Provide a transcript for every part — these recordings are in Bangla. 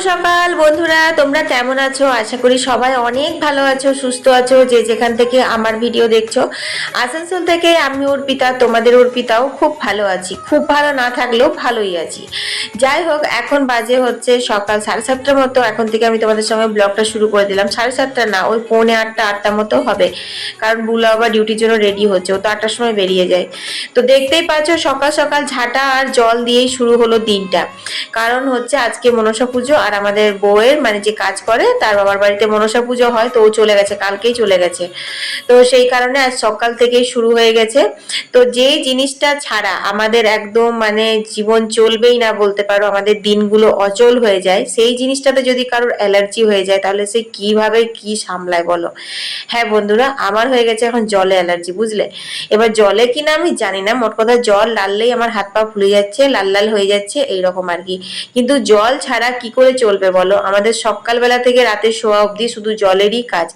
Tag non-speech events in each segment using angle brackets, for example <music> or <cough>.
সকাল, বন্ধুরা। তোমরা কেমন আছো? আশা করি সবাই অনেক ভালো আছো, সুস্থ আছো, যে যেখান থেকে আমার ভিডিও দেখছ। আসানসোল থেকে আমি অর্পিতা, তোমাদের অর্পিতাও খুব ভালো আছি। খুব ভালো না থাকলেও ভালোই আছি। যাই হোক, এখন বাজে হচ্ছে সকাল সাড়ে সাতটার মতো। এখন থেকে আমি তোমাদের সঙ্গে ব্লগটা শুরু করে দিলাম। সাড়ে সাতটা না, ওই পৌনে আটটা আটটা মতো হবে। কারণ বুলা আবার ডিউটির জন্য রেডি হচ্ছে, ও তো আটটার সময় বেরিয়ে যায়। তো দেখতেই পাচ্ছ, সকাল সকাল ঝাঁটা আর জল দিয়েই শুরু হলো দিনটা। কারণ হচ্ছে আজকে মনসা পুজো আর আমাদের বউয়ের মানে যে কাজ করে, তার বাবার বাড়িতে মনসা পুজো হয়, তো ও চলে গেছে, কালকেই চলে গেছে। তো সেই কারণে আজ সকাল থেকেই শুরু হয়ে গেছে। তো যেই জিনিসটা ছাড়া আমাদের একদম মানে জীবন চলবেই না বলতে পারো, আমাদের দিনগুলো অচল হয়ে যায়, সেই জিনিসটাতে যদি কারোর অ্যালার্জি হয়ে যায়, তাহলে সে কীভাবে কি সামলায় বলো? হ্যাঁ বন্ধুরা, আমার হয়ে গেছে এখন জলে অ্যালার্জি, বুঝলে? এবার জলে কিনা আমি জানি না, মোট কথা জল লাললেই আমার হাত পা ফুলে যাচ্ছে, লাল লাল হয়ে যাচ্ছে, এইরকম আর কি। কিন্তু জল ছাড়া কি করে চলবে বলো? আমাদের সকালবেলা থেকে রাতে শোয়া অবধি শুধু জলেরই কাজ।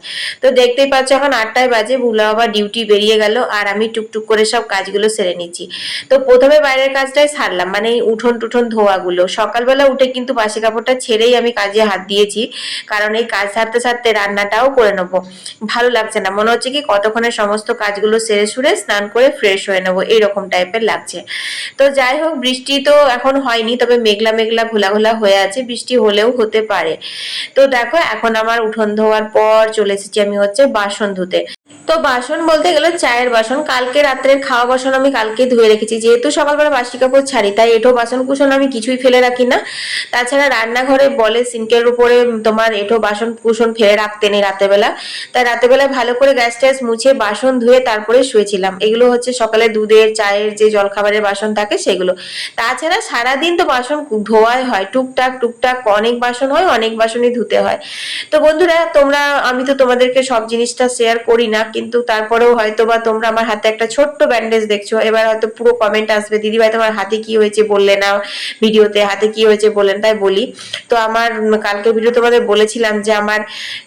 তো দেখতেই পাচ্ছ এখন আটটায় বাজে, ভুলা বাবা ডিউটি বেরিয়ে গেল আর আমি টুকটুক করে সব কাজগুলো সেরে নিচ্ছি। তো প্রথমে বাইরের কাজটাই সারলাম মানে উঠোন টুঠোন ধোয়াগুলো। সকালবেলা উঠে কিন্তু বাসি কাপড়টা ছেড়েই আমি কাজে হাত দিয়েছি, কারণ এই কাজ সারতে সারতে রান্নাটাও করে নেব। ভালো লাগছে না, মনে হচ্ছে কি কতক্ষণে সমস্ত কাজগুলো সেরে সুরে স্নান করে ফ্রেশ হয়ে নেব এইরকম টাইপের লাগছে। তো যাই হোক, বৃষ্টি তো এখন হয়নি, তবে মেঘলা মেঘলা ঘোলা ঘোলা হয়ে আছে, বৃষ্টি হলেও হতে পারে। তো দেখো, এখন আমার উঠোন ধোয়ার পর চলে এসেছি আমি হচ্ছে বাসন ধুতে। তো বাসন বলতে গেলে চায়ের বাসন, কালকে রাত্রের খাওয়া বাসন আমি কালকে ধুয়ে রেখেছি। যেহেতু সকালবেলা বাসি কাপড় ছাড়ি, তাই এঁঠো বাসন কুসন আমি কিছুই ফেলে রাখি না। তাছাড়া রান্নাঘরে বলে সিঙ্কের উপরে তোমার এঁঠো বাসন কুসন ফেলে রাখতে নেই রাতেবেলা। তাই রাতেবেলা ভালো করে গ্যাস ট্যাস মুছে বাসন ধুয়ে তারপরে শুয়েছিলাম। এগুলো হচ্ছে সকালে দুধের, চায়ের যে জলখাবারের বাসন থাকে সেগুলো। তাছাড়া সারাদিন তো বাসন ধোয়াই হয়, টুকটাক টুকটাক অনেক বাসন হয়, অনেক বাসনই ধুতে হয়। তো বন্ধুরা, তোমরা, আমি তো তোমাদেরকে সব জিনিসটা শেয়ার করি না, কিন্তু তারপরেও হয়তো বা তোমরা আমার হাতে একটা ছোট্ট ব্যান্ডেজ দেখছ। এবার হয়তো পুরো কমেন্ট আসবে, দিদি ভাই, তোমার হাতে কি হয়েছে বললে না ভিডিওতে? হাতে কি হয়েছে বললেন তাই বলি। তো আমার কালকে ভিডিও তোমাদের বলেছিলাম যে আমার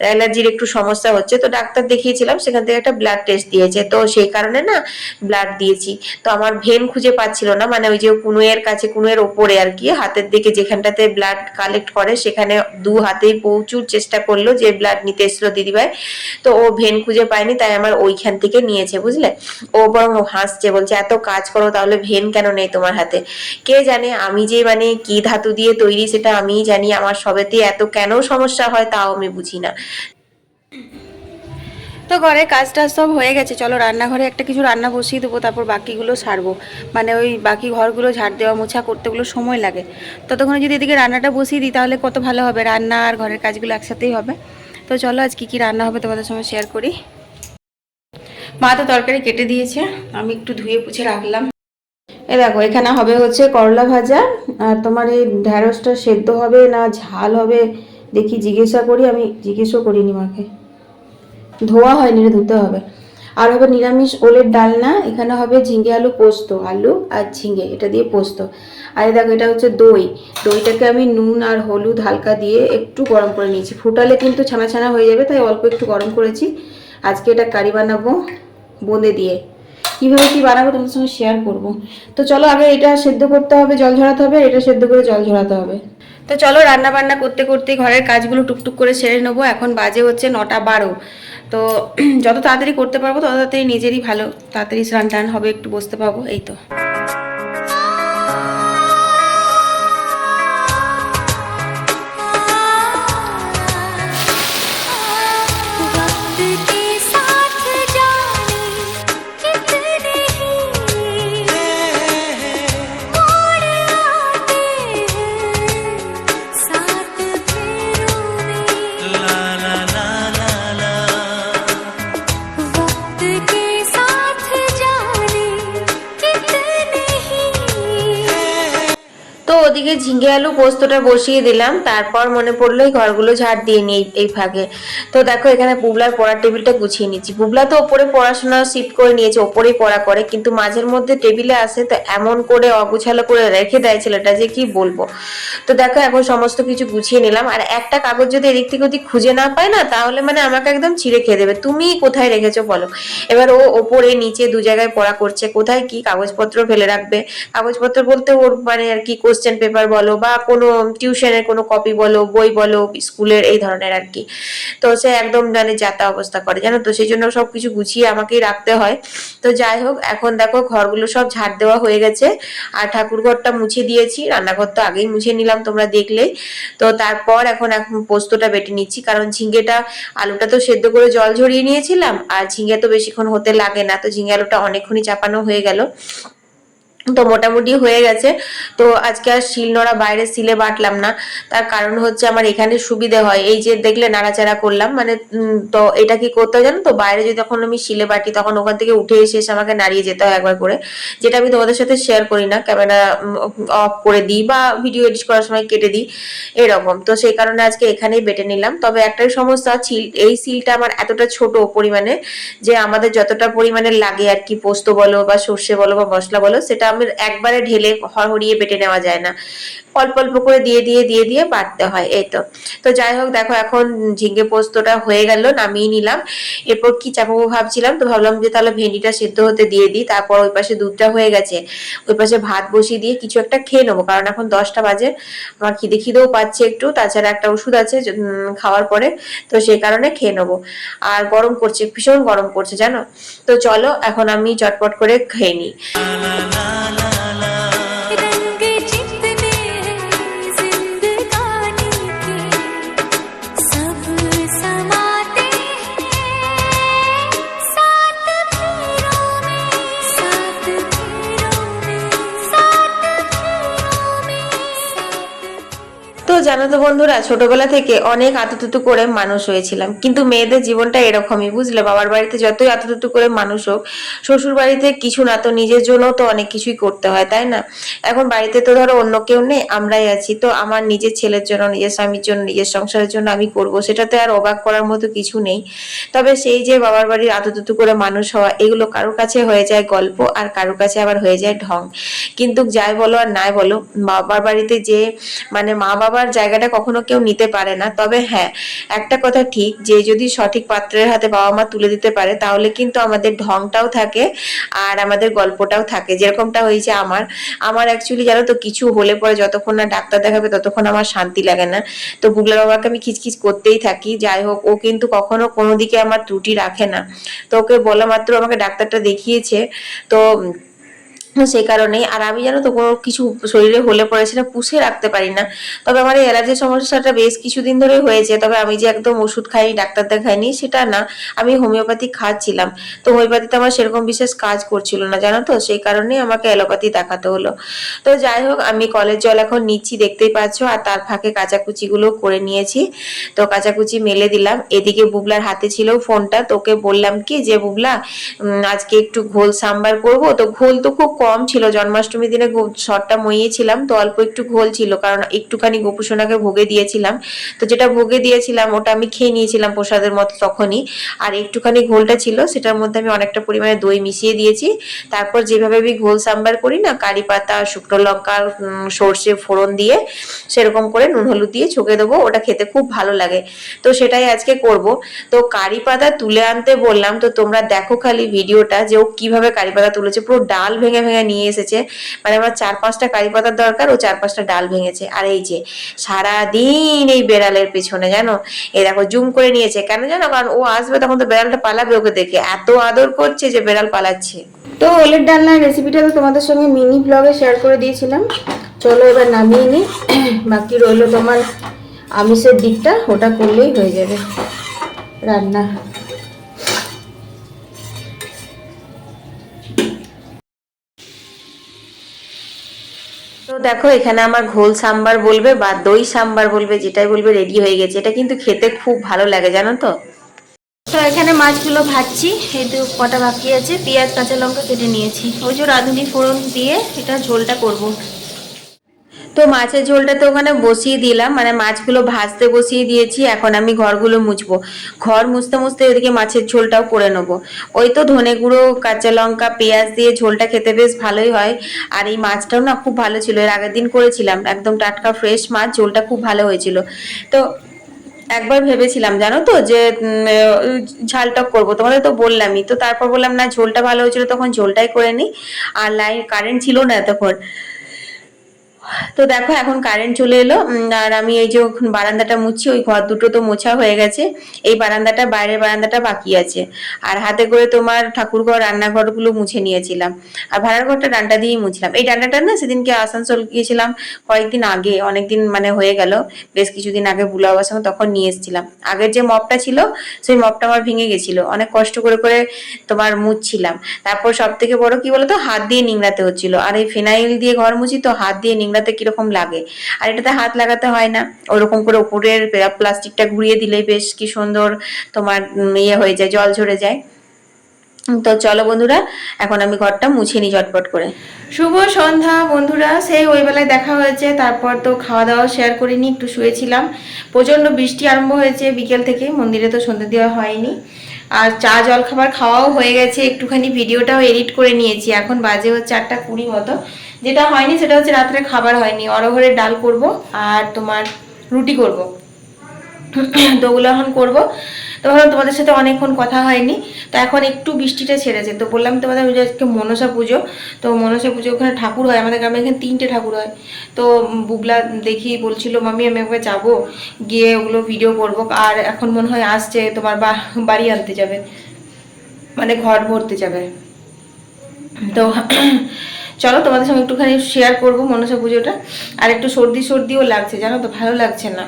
অ্যালার্জির একটু সমস্যা হচ্ছে। তো ডাক্তার দেখিয়েছিলাম, সেখান থেকে একটা ব্লাড টেস্ট দিয়েছে। তো সেই কারণে না ব্লাড দিয়েছি। তো আমার ভেন খুঁজে পাচ্ছিল না মানে ওই যে কুনুয়ের কাছে, কুনুয়ের ওপরে আর কি, হাতের দিকে যেখানটাতে ব্লাড কালেক্ট করে সেখানে দু হাতে প্রচুর চেষ্টা করল যে ব্লাড নিতে এসলো দিদিভাই। তো ও ভেন খুঁজে পায়নি, তাই আমার ওইখান থেকে নিয়েছে, বুঝলে? ও বরং হাসছে, বলছে, এত কাজ করো, তাহলে ভেন কেন নেই তোমার হাতে? কে জানে আমি যে মানে কি ধাতু দিয়ে তৈরি সেটা আমিই জানি, আমার সবেতে এত কেন সমস্যা হয় তাও আমি বুঝি না। তো ঘরে কাজ টাজ সব হয়ে গেছে। চলো রান্নাঘরে একটা কিছু রান্না বসিয়ে দেবো, তারপর বাকিগুলো সারবো। মানে ওই বাকি ঘরগুলো ঝাড় দেওয়া মোছা করতেগুলো সময় লাগে। ততক্ষণে যদি এদিকে রান্নাটা বসিয়ে দিই, তাহলে কত ভালো হবে। রান্না আর ঘরের কাজগুলো একসাথেই হবে। তো চলো আজ কী কী রান্না হবে তোমাদের সঙ্গে শেয়ার করি। মা তো তরকারি কেটে দিয়েছে, আমি একটু ধুয়ে পুছে রাখলাম। এ দেখো, এখানে হবে হচ্ছে করলা ভাজা, আর তোমার এই ঢ্যাঁড়সটা সেদ্ধ হবে না ঝাল হবে, দেখি জিজ্ঞাসা করি, আমি জিজ্ঞেসও করিনি মাকে। ধোয়া হয়নি রে ধুতে হবে। আর হবে নিরামিষ ওলের ডালনা, এখানে হবে ঝিঙে আলু পোস্ত, আলু আর ঝিঙে, এটা দিয়ে পোস্ত। আর দেখো, এটা হচ্ছে দই। দইটাকে আমি নুন আর হলুদ হালকা দিয়ে একটু গরম করে নিয়েছি। ফুটালে কিন্তু ছানা ছানা হয়ে যাবে, তাই অল্প একটু গরম করেছি। আজকে এটা কারি বানাবো বোঁদে দিয়ে। কীভাবে কী বানাবো তোমার সঙ্গে শেয়ার করব। তো চলো, আগে এটা সেদ্ধ করতে হবে, জল ঝরাতে হবে এটা সেদ্ধ করে জল ঝরাতে হবে। তো চলো রান্না বান্না করতে করতে ঘরের কাজগুলো টুকটুক করে সেরে নেব। এখন বাজে হচ্ছে নটা বারো। তো <clears throat> যত তাড়াতাড়ি করতে পারব তত তাড়াতাড়ি নিজেরই ভালো, তাড়াতাড়ি স্নান টান হবে, একটু বসতে পারব, এই তো। ওদিকে ঝিঙে আলু পোস্তটা বসিয়ে দিলাম, তারপর মনে পড়ল ঘরগুলো ঝাড় দিয়ে নিই এই- এই ফাঁকে। তো দেখো এখানে পুবলার পড়ার টেবিলটা গুছিয়ে নিচ্ছি। পুবলা তো ওপরে পড়াশোনা শিফট করে নিয়েছে, ওপরেই পড়া করে, কিন্তু মাঝের মধ্যে টেবিলে আসে তো এমন করে অগুছালো করে রেখে দেয় ছেলেটা যে কি বলব। তো দেখো এখন সমস্ত কিছু গুছিয়ে নিলাম, আর একটা কাগজ যদি এদিক থেকে ওদিক খুঁজে না পায় না, তাহলে মানে আমাকে একদম ছিঁড়ে খেয়ে দেবে। তুমি কোথায় রেখেছো বলো? এবার ও ওপরে, নিচে দু জায়গায় পড়া করছে, কোথায় কি কাগজপত্র ফেলে রাখবে? কাগজপত্র বলতে ওর মানে আর কি কোশ্চেন পেপার বলো বা কোনো টিউশনের কোনো কপি বলো, বই বলো স্কুলের এই ধরনের আর কি। তো সে একদম মানে যাতা অবস্থা করে, জানো তো? সেই জন্য সব কিছু গুছিয়ে আমাকেই রাখতে হয়। তো যাই হোক, এখন দেখো ঘরগুলো সব ঝাড় দেওয়া হয়ে গেছে। আর ঠাকুর ঘরটা মুছে দিয়েছি, রান্নাঘর তো আগেই মুছে নিলাম তোমরা দেখলেই। তো তারপর এখন এখন পোস্তটা বেটে নিচ্ছি, কারণ ঝিঙ্গেটা আলুটা তো সেদ্ধ করে জল ঝরিয়ে নিয়েছিলাম, আর ঝিঙ্গে তো বেশিক্ষণ হতে লাগে না। তো ঝিঙ্গে আলুটা অনেকক্ষণই চাপানো হয়ে গেল। তো মোটামুটি হয়ে গেছে। তো আজকে আর শিল নোড়া বাইরে শিলে বাটলাম না। তার কারণ হচ্ছে আমার এখানে সুবিধে হয়। এই যে দেখলে নাড়াচাড়া করলাম। মানে তো এটা কি করতে হয় জানো তো? বাইরে যদি তখন আমি শিলে বাটি, তখন ওখান থেকে উঠে এসে এসে আমাকে নাড়িয়ে যেতে হয় একবার করে। যেটা আমি তোমাদের সাথে শেয়ার করি না। ক্যামেরা অফ করে দিই বা ভিডিও এডিট করার সময় কেটে দিই। এরকম। তো সেই কারণে আজকে এখানেই বেটে নিলাম। তবে একটাই সমস্যা, ছিল, এই সিলটা আমার এতটা ছোট পরিমাণে যে আমাদের যতটা পরিমাণে লাগে আর কি পোস্ত বলো বা সর্ষে বলো বা মশলা বলো, সেটা আমি একবারে ঢেলে হড়হড়িয়ে বেটে নেওয়া যায় না। অল্প অল্প করে দিয়ে দিয়ে দিয়ে দিয়ে বাটতে হয়, এই তো। তো যাই হোক, দেখো এখন ঝিঙ্গে পোস্তটা হয়ে গেল, নামিয়ে নিলাম। এরপর কি চাপাবো ভাবছিলাম, তো ভাবলাম যে তাহলে ভেন্ডিটা সেদ্ধ হতে দিয়ে দিই, তারপর ওই পাশে দুধটা হয়ে গেছে। ওই পাশে ভাত বসিয়ে দিয়ে কিছু একটা খেয়ে নেব, কারণ এখন দশটা বাজে, আমার খিদে, খিদেও পাচ্ছে একটু, তাছাড়া একটা ওষুধ আছে খাওয়ার পরে, তো সেই কারণে খেয়ে নেব। আর গরম করছে, ভীষণ গরম করছে, জানো? তো চলো, এখন আমি চটপট করে খেয়ে নিই। জানো তো বন্ধুরা, ছোটবেলা থেকে অনেক আতুতুতু করে মানুষ হয়েছিলাম। কিন্তু মেয়েদের জীবনটা এরকমই, বুঝলে? বাবার বাড়িতে যতই আতুতুতু করে মানুষ হোক শ্বশুর বাড়িতে কিছু না তো নিজের জন্য তো অনেক কিছুই করতে হয়, তাই না? এখন বাড়িতে তো ধরো অন্য কেউ নেই, আমরাই আছি। তো আমার নিজের ছেলের জন্য, নিজের স্বামীর জন্য, নিজের সংসারের জন্য আমি করব, সেটাতে আর অবাক করার মতো কিছু নেই। তবে সেই যে বাবার বাড়ির আতুতুতু করে মানুষ হওয়া, এগুলো কারোর কাছে হয়ে যায় গল্প, আর কারোর কাছে আবার হয়ে যায় ঢং। কিন্তু যাই বলো আর নাই বলো, বাবার বাড়িতে যে মানে মা বাবার জায়গাটা কখনো কেউ নিতে পারে না। তবে হ্যাঁ একটা কথা ঠিক, যে যদি সঠিক পাত্রের হাতে বাবা মা তুলে দিতে পারে, তাহলে কিন্তু আমাদের ঢংটাও থাকে আর আমাদের গল্পটাও থাকে। যেরকমটা হয়েছে আমার। আমার অ্যাকচুয়ালি জানো তো, কিছু হলে পরে যতক্ষণ না ডাক্তার দেখাবে, ততক্ষণ আমার শান্তি লাগে না। তো বুগলা বাবাকে আমি খিচখিচ করতেই থাকি। যাই হোক, ও কিন্তু কখনো কোনো দিকে আমার ত্রুটি রাখে না। তো ওকে বলা মাত্র আমাকে ডাক্তারটা দেখিয়েছে। তো সেই কারণেই। আর আমি জানো তো কোনো কিছু শরীরে হলে পরে সেটা পুষে রাখতে পারি না। তবে আমার এই অ্যালার্জির সমস্যাটা বেশ কিছুদিন ধরে হয়েছে। তবে আমি যে একদম ওষুধ খাইনি, ডাক্তার দেখাইনি, সেটা না। আমি হোমিওপ্যাথি খাচ্ছিলাম। তো হোমিওপ্যাথিতে আমার সেরকম বিশেষ কাজ করছিল না, জানো তো? সেই কারণেই আমাকে অ্যালোপ্যাথি দেখাতে হলো। তো যাই হোক, আমি কলের জল এখন নিচ্ছি, দেখতেই পাচ্ছ। আর তার ফাঁকে কাঁচাকুচিগুলো করে নিয়েছি। তো কাঁচাকুচি মেলে দিলাম। এদিকে বুবলার হাতে ছিল ফোনটা। তোকে বললাম কি যে, বুবলা আজকে একটু ঘোল সাম্বার করব। তো ঘোল তো খুব কম ছিল। জন্মাষ্টমী দিনে শটটা মইয়েছিলাম তো অল্প একটু ঘোল ছিল, কারণ একটুখানি গোপুসোনাকে ভোগে দিয়েছিলাম। তো যেটা ভোগে দিয়েছিলাম, ওটা আমি খেয়ে নিয়েছিলাম প্রসাদের মতো তখনই। আর একটুখানি ঘোলটা ছিল, সেটার মধ্যে আমি অনেকটা পরিমাণে দই মিশিয়ে দিয়েছি। তারপর যেভাবে আমি ঘোল সাম্বার করি না, কারি পাতা, শুকনো লঙ্কা সর্ষে ফোড়ন দিয়ে সেরকম করে নুন হলুদ দিয়ে ছকে দেবো, ওটা খেতে খুব ভালো লাগে। তো সেটাই আজকে করব। তো কারি পাতা তুলে আনতে বললাম, তো তোমরা দেখো খালি ভিডিওটা যে ও কীভাবে কারি পাতা তুলেছে, পুরো ডাল ভেঙে ভেঙে নিয়ে এসেছে। মানে আমার চার পাঁচটা কারি পাতার দরকার, ও চার পাঁচটা ডাল ভেঙেছে। আর এই যে, সারাদিন এই বেড়ালের পেছনে, জানো? এই দেখো, জুম করে নিয়েছে। কেন জানো? কারণ ও আসবে, তখন তো বেড়ালটা পালাবে ওকে দেখে। এত আদর করছে যে বেড়াল পালাচ্ছে। তো ওলের ডালনার রেসিপিটা তো তোমাদের সঙ্গে মিনি ব্লগে শেয়ার করে দিয়েছিলাম। চলো এবার নামিয়ে নিই <clears throat> বাকি রইল তোমার আমিষের দিকটা, ওটা করলেই হয়ে যাবে। রান্না। দেখো, এখানে আমার ঘোল সাম্বার বলবে বা দই সাম্বার বলবে, যেটাই বলবে রেডি হয়ে গেছে। এটা কিন্তু খেতে খুব ভালো লাগে, জানো তো? তো এখানে মাছগুলো ভাজছি, এই দু কটা বাকি আছে। পেঁয়াজ, কাঁচা লঙ্কা কেটে নিয়েছি। ওই যে রাঁধুনি ফোড়ন দিয়ে এটা ঝোলটা করব। তো মাছের ঝোলটা তো ওখানে বসিয়ে দিলাম মানে মাছগুলো ভাজতে বসিয়ে দিয়েছি, এখন আমি ঘরগুলো মুছবো। ঘর মুছতে মুছতে ওইদিকে মাছের ঝোলটাও করে নেব। ওই তো ধনে গুঁড়ো, কাঁচা লঙ্কা, পেঁয়াজ দিয়ে ঝোলটা খেতে বেশ ভালোই হয়। আর এই মাছটাও না খুব ভালো ছিল, এর আগের দিন করেছিলাম, একদম টাটকা ফ্রেশ মাছ, ঝোলটা খুব ভালো হয়েছিল। তো একবার ভেবেছিলাম, জানো তো, যে ঝালটক করব, তোমাদের তো বললামই, তো তারপর বললাম না, ঝোলটা ভালো হয়েছিল, তখন ঝোলটাই করে নিই আর লাইন কারেন্ট ছিল না তখন তো দেখো, এখন কারেন্ট চলে এলো আর আমি এই যে বারান্দাটা মুছছি, ওই ঘর দুটো তো মোছা হয়ে গেছে। এই বারান্দাটা, বাইরের বারান্দাটা বাকি আছে। আর হাতে করে তোমার ঠাকুরঘর, রান্নাঘরগুলো মুছে নিয়েছিলাম। আর ভাড়ার ঘরটা ডান্ডা দিয়েই মুছলাম। এই ডান্ডাটা না, সেদিনকে আসানসোল গিয়েছিলাম কয়েকদিন আগে, অনেকদিন মানে হয়ে গেল। বেশ কিছুদিন আগে বুলা বাবার তখন নিয়ে এসেছিলাম। আগের যে মপটা ছিল, সেই মপটা আমার ভেঙে গেছিল। অনেক কষ্ট করে করে তোমার মুছছিলাম। তারপর সব থেকে বড় কি বলতো? হাত দিয়ে নিংড়াতে হচ্ছিল। আর এই ফিনাইল দিয়ে ঘর মুছি তো হাত দিয়ে নিংড়াতে কীরকম লাগে? আর এটাতে হাত লাগাতে হয় না। ওরকম করে উপরের প্লাস্টিকটা ঘুরিয়ে দিলে বেশ কি সুন্দর তোমার ইয়ে হয়ে যায়, জল ঝরে যায়। তো চলো বন্ধুরা, এখন আমি ঘরটা মুছে নিই ঝটপট করে। শুভ সন্ধ্যা বন্ধুরা, সেই ওই বেলায় দেখা হয়েছে। তারপর তো খাওয়া দাওয়া শেয়ার করে করিনি, একটু শুয়েছিলাম। প্রচণ্ড বৃষ্টি আরম্ভ হয়েছে বিকেল থেকে, মন্দিরে তো সন্ধ্যে দেওয়া হয়নি। আর চা, জল খাবার খাওয়াও হয়ে গেছে। একটুখানি ভিডিওটাও এডিট করে নিয়েছি। এখন বাজে হচ্ছে আটটা কুড়ি মতো। যেটা হয়নি সেটা হচ্ছে রাত্রে খাবার হয়নি। অরহরের ডাল করব আর তোমার রুটি করব। তো ওগুলো এখন করব। তো ভাবলাম তোমাদের সাথে অনেকক্ষণ কথা হয়নি। তো এখন একটু বৃষ্টিটা ছেড়েছে। তো বললাম তোমাদের ওই আজকে মনসা পুজো। তো মনসা পুজো ওখানে ঠাকুর হয়। আমাদের গ্রামে এখানে তিনটে ঠাকুর হয়। তো বুবলা দেখি বলছিল মামি আমি একবার যাব। গিয়ে ওগুলো ভিডিও করব। আর এখন মনে হয় আসছে তোমার বাড়ি আনতে যাবে। মানে ঘর ভরতে যাবে। তো চলো তোমাদের সঙ্গে একটুখানি শেয়ার করব মনসা পুজোটা। আর একটু সর্দি সর্দিও লাগছে, জানো তো? ভালো লাগছে না।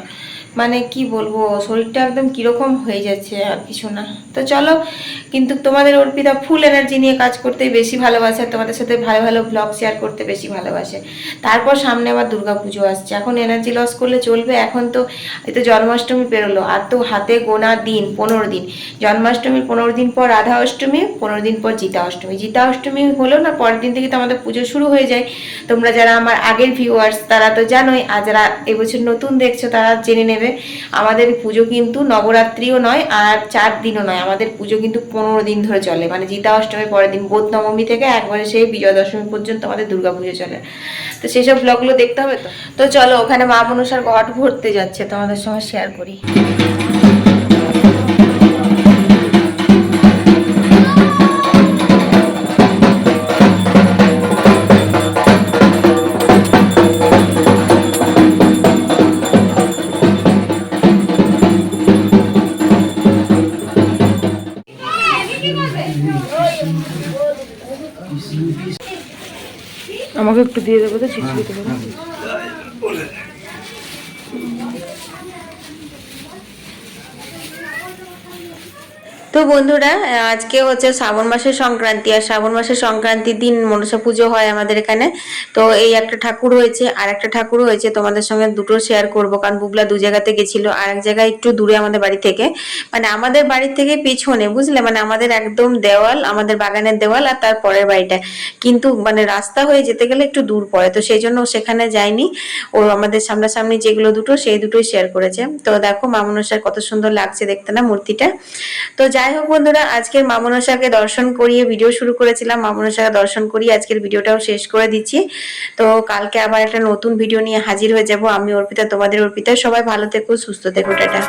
মানে কি বলব, শরীরটা একদম কীরকম হয়ে যাচ্ছে আর কিছু না। তো চলো, কিন্তু তোমাদের অর্পিতা ফুল এনার্জি নিয়ে কাজ করতে বেশি ভালোবাসে আর তোমাদের সাথে ভালো ভালো ব্লগ শেয়ার করতে বেশি ভালোবাসে। তারপর সামনে আবার দুর্গা পুজো আসছে। এখন এনার্জি লস করলে চলবে, এখন তো এই তো জন্মাষ্টমী পেরোলো, আর তো হাতে গোনা দিন, পনেরো দিন। জন্মাষ্টমীর পনেরো দিন পর রাধা অষ্টমী, পনেরো দিন পর জিতা অষ্টমী। জিতা অষ্টমী হলো না, পরের দিন থেকে তো আমাদের পুজো শুরু হয়ে যায়। তোমরা যারা আমার আগের ভিউয়ার্স তারা তো জানোই আর যারা এবছর নতুন দেখছ, তারা জেনে নেবে আমাদের পুজো কিন্তু নবরাত্রিও নয় আর চার দিনও নয়। আমাদের পুজো কিন্তু পনেরো দিন ধরে চলে। মানে জিতা অষ্টমীর পরের দিন বোধ নবমী থেকে একবারে সেই বিজয়া দশমী পর্যন্ত আমাদের দুর্গা পুজো চলে। তো সেসব ব্লগগুলো দেখতে হবে তো? তো চলো, ওখানে মা মনসার ঘট ভরতে যাচ্ছে। তোমাদের সঙ্গে শেয়ার করি। একটু দিয়ে দেবো তো ছিটকে দেবো তো বন্ধুরা, আজকে হচ্ছে শ্রাবণ মাসের সংক্রান্তি, আর শ্রাবণ মাসের সংক্রান্তির দিন মনসা পুজো হয় আমাদের এখানে। তো এই একটা ঠাকুর হয়েছে, আর একটা ঠাকুর হয়েছে তোমাদের সঙ্গে দুটো শেয়ার করব, কারণ বুবলা দু জায়গাতে গেছিল, আর এক জায়গায় একটু দূরে আমাদের বাড়ি থেকে। মানে আমাদের বাড়ির থেকে পিছনে, বুঝলে? মানে আমাদের একদম দেওয়াল, আমাদের বাগানের দেওয়াল আর তার পরের বাড়িটা। কিন্তু মানে রাস্তা হয়ে যেতে গেলে একটু দূর পড়ে, তো সেই জন্য সেখানে যায়নি। ও আমাদের সামনাসামনি যেগুলো দুটো, সেই দুটোই শেয়ার করেছে। তো দেখো মামনসার কত সুন্দর লাগছে দেখতে না মূর্তিটা। তো যাই হোক বন্ধুরা, আজকের মামনসাকে দর্শন করিয়ে ভিডিও শুরু করেছিলাম। মামনসাকে দর্শন করিয়ে আজকের ভিডিওটাও শেষ করে দিচ্ছি। তো কালকে আবার একটা নতুন ভিডিও নিয়ে হাজির হয়ে যাব। আমি অর্পিতা, তোমাদের অর্পিতা। সবাই ভালো থেকো, সুস্থ থেকো, টাটা।